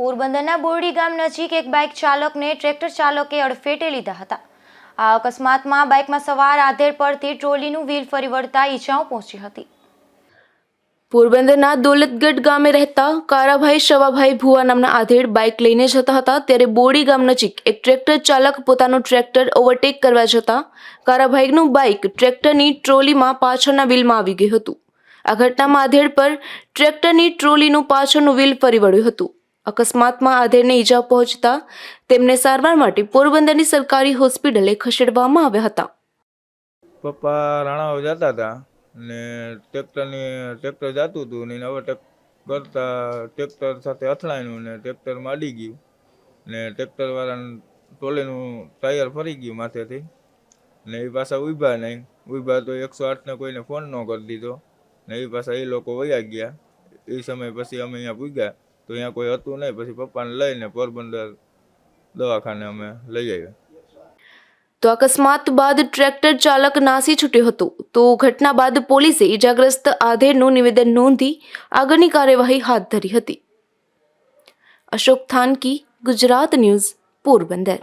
પોરબંદરના બોરડી ગામ નજીક એક બાઇક ચાલકને ટ્રેક્ટર ચાલકે અડફેટે લીધા હતા. આ અકસ્માતમાં બાઇકમાં સવાર આધેડ પરથી ટ્રોલીનું વ્હીલ ફરી વળતા ઈજાઓ પહોંચી હતી. પોરબંદરના દોલતગઢ ગામે રહેતા કારાભાઈ શવાભાઈ ભુવા નામના આધેડ બાઇક લઈને જતા હતા ત્યારે બોડી ગામ નજીક એક ટ્રેક્ટર ચાલક પોતાનું ટ્રેક્ટર ઓવરટેક કરવા જતા કારાભાઈનું બાઇક ટ્રેક્ટરની ટ્રોલીમાં પાછળના વ્હીલમાં આવી ગયું હતું. આ ઘટનામાં આધેડ પર ટ્રેક્ટરની ટ્રોલીનું પાછળનું વ્હીલ ફરી વળ્યું હતું. અકસ્માતમાં આધેડને ઈજા પહોંચતા તેમને સારવાર માટે પોરબંદરની સરકારી હોસ્પિટલે ખસેડવામાં આવ્યા હતા. પપ્પા રાણાઓ જતા હતા ને ટ્રેક્ટરની, ટ્રેક્ટર જતું હતું ને ઓવરટેક કરતા, ટ્રેક્ટર સાથે અથડાયું ને ટ્રેક્ટર માડી ગયું ને ટ્રેક્ટરવાળાને ટોલીનું ટાયર ફરી ગયું માથેથી ને એ પાછા ઊભા નહીં. ઊભા તો એકસો આઠને કોઈને ફોન ન કરી દીધો ને એ પાછા એ લોકો વયા ગયા. એ સમય પછી અમે અહીંયા પૂગ્યા. તો અહીંયા કોઈ હતું નહીં. પછી પપ્પાને લઈને પોરબંદર દવાખાને અમે લઈ આવ્યા. તો અકસ્માત બાદ ટ્રેક્ટર ચાલક નાસી છૂટ્યો હતો. તો ઘટના બાદ પોલીસે ઇજાગ્રસ્ત આધેરનું નિવેદન નોંધી આગળની કાર્યવાહી હાથ ધરી હતી. અશોક થાનકી, ગુજરાત ન્યૂઝ, પોરબંદર.